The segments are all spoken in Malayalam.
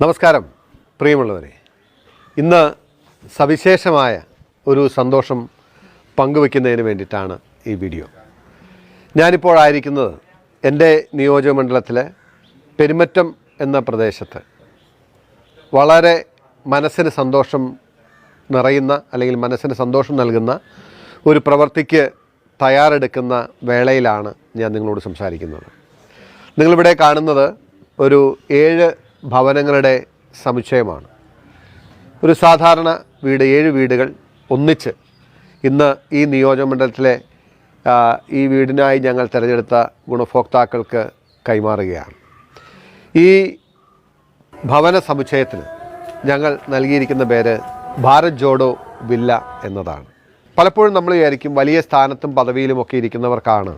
നമസ്കാരം പ്രിയമുള്ളവരെ. ഇന്ന് സവിശേഷമായ ഒരു സന്തോഷം പങ്കുവെക്കുന്നതിന് വേണ്ടിയിട്ടാണ് ഈ വീഡിയോ. ഞാനിപ്പോൾ ആയിരിക്കുന്നത് എന്റെ നിയോജകമണ്ഡലത്തിലെ പെരുമറ്റം എന്ന പ്രദേശത്ത്. വളരെ മനസ്സിന് സന്തോഷം നിറയുന്ന അല്ലെങ്കിൽ മനസ്സിന് സന്തോഷം നൽകുന്ന ഒരു പ്രവൃത്തിക്ക് തയ്യാറെടുക്കുന്ന വേളയിലാണ് ഞാൻ നിങ്ങളോട് സംസാരിക്കുന്നത്. നിങ്ങളിവിടെ കാണുന്നത് ഒരു ഏഴ് ഭവനങ്ങളുടെ സമുച്ചയമാണ്. ഒരു സാധാരണ വീട് ഏഴ് വീടുകൾ ഒന്നിച്ച് ഇന്ന് ഈ നിയോജകമണ്ഡലത്തിലെ ഈ വീടിനായി ഞങ്ങൾ തിരഞ്ഞെടുത്ത ഗുണഭോക്താക്കൾക്ക് കൈമാറുകയാണ്. ഈ ഭവന സമുച്ചയത്തിന് ഞങ്ങൾ നൽകിയിരിക്കുന്ന പേര് ഭാരത് ജോഡോ വില്ല എന്നതാണ്. പലപ്പോഴും നമ്മൾ വിചാരിക്കും വലിയ സ്ഥാനത്തും പദവിയിലുമൊക്കെ ഇരിക്കുന്നവർക്കാണ്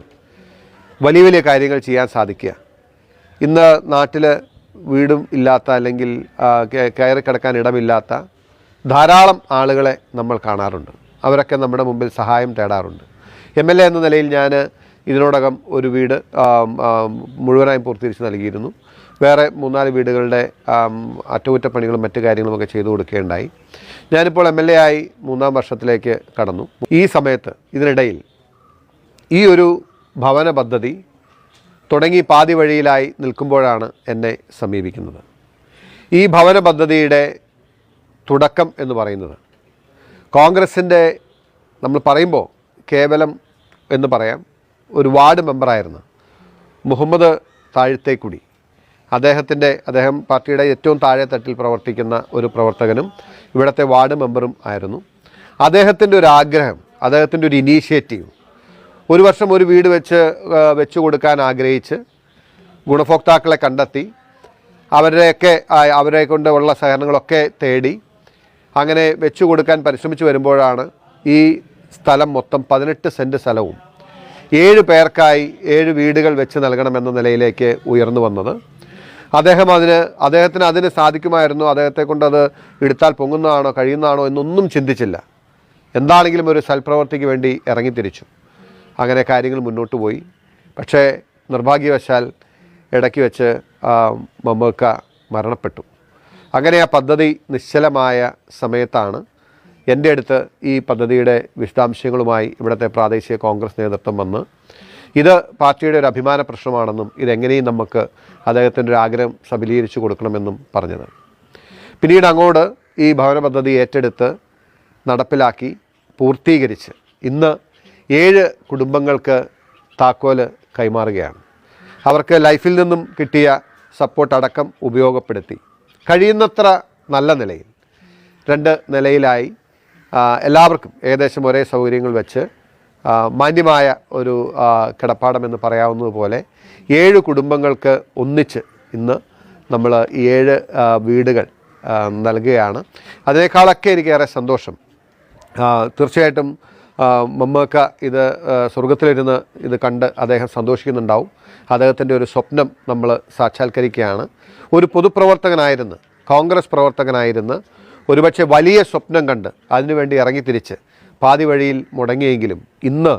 വലിയ വലിയ കാര്യങ്ങൾ ചെയ്യാൻ സാധിക്കുക. ഇന്ന് നാട്ടിൽ വീടും ഇല്ലാത്ത അല്ലെങ്കിൽ കയറി കിടക്കാൻ ഇടമില്ലാത്ത ധാരാളം ആളുകളെ നമ്മൾ കാണാറുണ്ട്. അവരൊക്കെ നമ്മുടെ മുമ്പിൽ സഹായം തേടാറുണ്ട്. എം എൽ എ എന്ന നിലയിൽ ഞാൻ ഇതിനോടകം ഒരു വീട് മുഴുവനായും പൂർത്തീകരിച്ച് നൽകിയിരുന്നു. വേറെ മൂന്നാൽ വീടുകളുടെ അറ്റകുറ്റപ്പണികളും മറ്റു കാര്യങ്ങളുമൊക്കെ ചെയ്തു കൊടുക്കുകയുണ്ടായി. ഞാനിപ്പോൾ എം എൽ എ ആയി മൂന്നാം വർഷത്തിലേക്ക് കടന്നു. ഈ സമയത്ത് ഇതിനിടയിൽ ഈ ഒരു ഭവന പദ്ധതി തുടങ്ങി പാതി വഴിയിലായി നിൽക്കുമ്പോഴാണ് എന്നെ സമീപിക്കുന്നത്. ഈ ഭവന പദ്ധതിയുടെ തുടക്കം എന്ന് പറയുന്നത് കോൺഗ്രസിന്റെ നമ്മൾ പറയുമ്പോൾ കേവലം എന്ന് പറയാം ഒരു വാർഡ് മെമ്പറായിരുന്നു. മുഹമ്മദ് താഴ്ത്തേക്കുടി. അദ്ദേഹത്തിന്റെ അദ്ദേഹം പാർട്ടിയുടെ ഏറ്റവും താഴെ തട്ടിൽ പ്രവർത്തിക്കുന്ന ഒരു പ്രവർത്തകനും ഇവിടുത്തെ വാർഡ് മെമ്പറും ആയിരുന്നു. അദ്ദേഹത്തിന്റെ ഒരു ആഗ്രഹം അദ്ദേഹത്തിന്റെ ഒരു ഇനീഷ്യേറ്റീവ് ഒരു വർഷം ഒരു വീട് വെച്ച് വെച്ചു കൊടുക്കാൻ ആഗ്രഹിച്ച് ഗുണഭോക്താക്കളെ കണ്ടെത്തി അവരെയൊക്കെ അവരെ കൊണ്ട് ഉള്ള സഹകരണങ്ങളൊക്കെ തേടി അങ്ങനെ വെച്ചു കൊടുക്കാൻ പരിശ്രമിച്ചു വരുമ്പോഴാണ് ഈ സ്ഥലം മൊത്തം പതിനെട്ട് സെന്റ് സ്ഥലവും ഏഴ് പേർക്കായി ഏഴ് വീടുകൾ വെച്ച് നൽകണമെന്ന നിലയിലേക്ക് ഉയർന്നു വന്നത്. അദ്ദേഹം അതിന് അദ്ദേഹത്തിന് അതിന് സാധിക്കുമായിരുന്നു. അദ്ദേഹത്തെ കൊണ്ട് അത് എടുത്താൽ പൊങ്ങുന്നതാണോ കഴിയുന്നതാണോ എന്നൊന്നും ചിന്തിച്ചില്ല. എന്താണെങ്കിലും ഒരു സൽപ്രവർത്തിക്ക് വേണ്ടി ഇറങ്ങിത്തിരിച്ചു. അങ്ങനെ കാര്യങ്ങൾ മുന്നോട്ട് പോയി. പക്ഷേ നിർഭാഗ്യവശാൽ ഇടയ്ക്ക് വെച്ച് മമ്മൂക്ക മരണപ്പെട്ടു. അങ്ങനെ ആ പദ്ധതി നിശ്ചലമായ സമയത്താണ് എന്റെ അടുത്ത് ഈ പദ്ധതിയുടെ വിശദാംശങ്ങളുമായി ഇവിടുത്തെ പ്രാദേശിക കോൺഗ്രസ് നേതൃത്വം വന്ന് ഇത് പാർട്ടിയുടെ ഒരു അഭിമാന പ്രശ്നമാണെന്നും ഇതെങ്ങനെയും നമുക്ക് അദ്ദേഹത്തിന്റെ ഒരു ആഗ്രഹം സബലീകരിച്ചു കൊടുക്കണമെന്നും പറഞ്ഞത്. പിന്നീട് അങ്ങോട്ട് ഈ ഭവന പദ്ധതി ഏറ്റെടുത്ത് നടപ്പിലാക്കി പൂർത്തീകരിച്ച് ഇന്ന് ഏഴ് കുടുംബങ്ങൾക്ക് താക്കോൽ കൈമാറുകയാണ്. അവർക്ക് ലൈഫിൽ നിന്നും കിട്ടിയ സപ്പോർട്ട് അടക്കം ഉപയോഗപ്പെടുത്തി. കഴിയുന്നത്ര നല്ല നിലയിൽ രണ്ട് നിലയിലായി എല്ലാവർക്കും ഏകദേശം ഒരേ സൗകര്യങ്ങൾ വെച്ച് മാന്യമായ ഒരു കിടപ്പാടമെന്ന് പറയാവുന്നതുപോലെ ഏഴ് കുടുംബങ്ങൾക്ക് ഒന്നിച്ച് ഇന്ന് നമ്മൾ ഏഴ് വീടുകൾ നൽകുകയാണ്. അതിനേക്കാളൊക്കെ എനിക്കേറെ സന്തോഷം. തീർച്ചയായിട്ടും മമ്മക്ക ഇത് സ്വർഗത്തിലിരുന്ന് ഇത് കണ്ട് അദ്ദേഹം സന്തോഷിക്കുന്നുണ്ടാവും. അദ്ദേഹത്തിന്റെ ഒരു സ്വപ്നം നമ്മൾ സാക്ഷാത്കരിക്കുകയാണ്. ഒരു പൊതുപ്രവർത്തകനായിരുന്നു കോൺഗ്രസ് പ്രവർത്തകനായിരുന്ന് ഒരുപക്ഷെ വലിയ സ്വപ്നം കണ്ട് അതിനുവേണ്ടി ഇറങ്ങിത്തിരിച്ച് പാതി വഴിയിൽ മുടങ്ങിയെങ്കിലും ഇന്ന്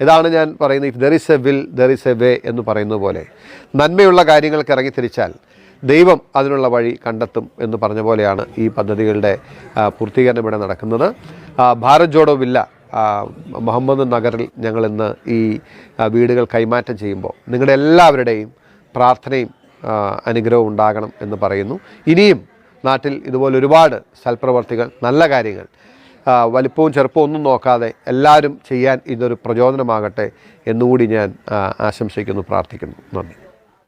ഇതാണ് ഞാൻ പറയുന്നത് if there is a will there is a way എന്ന് പറയുന്നത് പോലെ നന്മയുള്ള കാര്യങ്ങൾക്ക് ഇറങ്ങിത്തിരിച്ചാൽ ദൈവം അതിനുള്ള വഴി കണ്ടെത്തും എന്ന് പറഞ്ഞ പോലെയാണ് ഈ പദ്ധതികളുടെ പൂർത്തീകരണം ഇവിടെ നടക്കുന്നത്. ഭാരത് ജോഡോ വില്ല മുഹമ്മദ് നഗറിൽ ഞങ്ങൾ ഇന്ന് ഈ വീടുകൾ കൈമാറ്റം ചെയ്യുമ്പോൾ നിങ്ങളുടെ എല്ലാവരുടെയും പ്രാർത്ഥനയും അനുഗ്രഹം ഉണ്ടാകണം എന്ന് പറയുന്നു. ഇനിയും നാട്ടിൽ ഇതുപോലെ ഒരുപാട് സൽപ്രവർത്തികൾ നല്ല കാര്യങ്ങൾ. വലിപ്പവും ചെറുപ്പവും ഒന്നും നോക്കാതെ എല്ലാവരും ചെയ്യാൻ ഇതൊരു പ്രചോദനമാകട്ടെ എന്നുകൂടി ഞാൻ ആശംസിക്കുന്നു പ്രാർത്ഥിക്കുന്നു. നന്ദി.